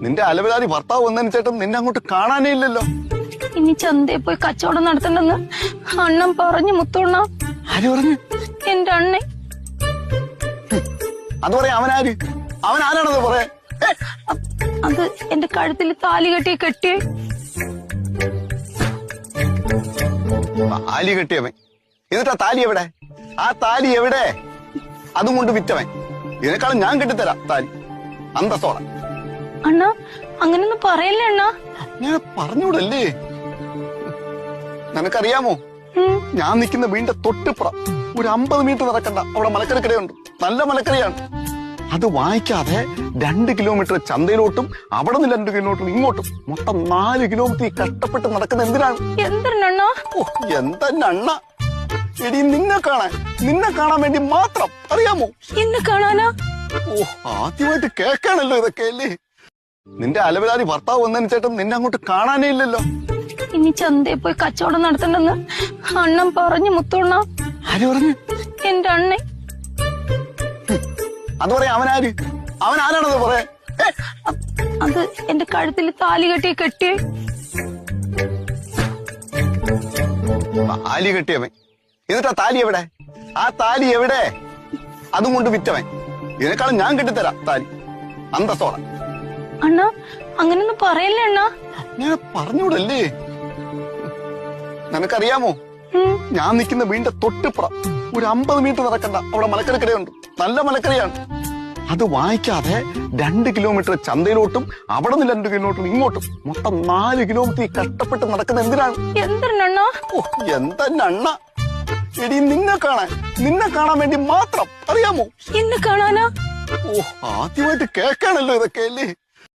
നിന്റെ അലവിലാതി ഭർത്താവ് വന്നതിന് ചേട്ടൻ നിന്നെ അങ്ങോട്ട് കാണാനേ ഇല്ലല്ലോ. ഇനി ചന്തയിൽ പോയി കച്ചവടം നടത്തണ്ടെന്ന് അണ്ണൻ പറഞ്ഞു മുത്തോണ്ണ. ആര് പറഞ്ഞു? എന്റെ അണ്ണെ അത് പറയാ അവനാര് അവൻ ആരാണത് പറയാ അത് എന്റെ കഴുത്തിൽ താലി കെട്ടി കെട്ടിയ. താലി കെട്ടിയവൻ. എന്നിട്ടാ താലി എവിടെ? ആ താലി എവിടെ? അതും കൊണ്ട് വിറ്റവൻ. ഇതിനേക്കാളും ഞാൻ കെട്ടിത്തരാം താലി. അന്തസ്സോടെ. അണ്ണ അങ്ങനൊന്നും പറയല്ലേ അണ്ണ? ഞാൻ പറഞ്ഞൂടല്ലേ നിനക്കറിയാമോ? ഞാൻ നിൽക്കുന്ന വീടിന്റെ തൊട്ടിപ്പുറം ഒരു അമ്പത് മീറ്റർ നടക്കണ്ട. അവിടെ മലക്കറിക്കടയുണ്ട് നല്ല മലക്കറിയാണ് അത് വായിക്കാതെ രണ്ട് കിലോമീറ്റർ ചന്തയിലോട്ടും അവിടെ നിന്ന് രണ്ട് കിലോമീറ്റർ ഇങ്ങോട്ടും. മൊത്തം നാല് കിലോമീറ്റർ കഷ്ടപ്പെട്ട് നടക്കുന്ന എന്തിനാണ്? എന്തെണ്ണ എടി നിന്നെ കാണാൻ നിന്നെ കാണാൻ വേണ്ടി മാത്രം. അറിയാമോ? എന്നെ കാണാനാ? ഓ ആദ്യമായിട്ട് കേൾക്കാണല്ലോ ഇതൊക്കെ അല്ലേ? നിന്റെ അലവലാതി ഭർത്താവ് വന്നതിന് ചേട്ടൻ നിന്നെ അങ്ങോട്ട് കാണാനേ ഇല്ലല്ലോ. ഇനി ചന്തയിൽ പോയി കച്ചവടം നടത്തണ്ടെന്ന് അണ്ണൻ പറഞ്ഞു മുത്തോണ്ണ. ആര് പറഞ്ഞു? എന്റെ അണ്ണെ അത് പറയാ അവനാര് അവൻ ആരാണത് പറയാ അത് എന്റെ കഴുത്തിൽ താലി കെട്ടി കെട്ടിയേ. താലി കെട്ടിയവൻ. എന്നിട്ടാ താലി എവിടെ? ആ താലി എവിടെ? അതും കൊണ്ട് വിറ്റവൻ. ഇതിനേക്കാളും ഞാൻ കെട്ടിത്തരാം താലി. അന്തസ്സോടെ. അണ്ണ അങ്ങനൊന്നും പറയല്ലേ അണ്ണ? ഞാൻ പറഞ്ഞൂടല്ലേ നിനക്കറിയാമോ? ഞാൻ നിൽക്കുന്ന വീടിന്റെ തൊട്ടിപ്പുറം ഒരു അമ്പത് മീറ്റർ നടക്കണ്ട. അവിടെ മലക്കറിക്കടയുണ്ട് നല്ല മലക്കറിയാണ് അത് വായിക്കാതെ രണ്ട് കിലോമീറ്റർ ചന്തയിലോട്ടും അവിടെ നിന്ന് രണ്ട് കിലോമീറ്റർ ഇങ്ങോട്ടും മൊത്തം നാല് കിലോമീറ്റർ കഷ്ടപ്പെട്ട് നടക്കുന്ന എന്തിനാണ്? എന്തിനണ്ണ ഓ എന്താ എടി നിന്നെ കാണാൻ നിന്നെ കാണാൻ വേണ്ടി മാത്രം. അറിയാമോ? എന്നെ കാണാനാ? ഓ ആദ്യമായിട്ട് കേൾക്കാണല്ലോ ഇതൊക്കെ അല്ലേ?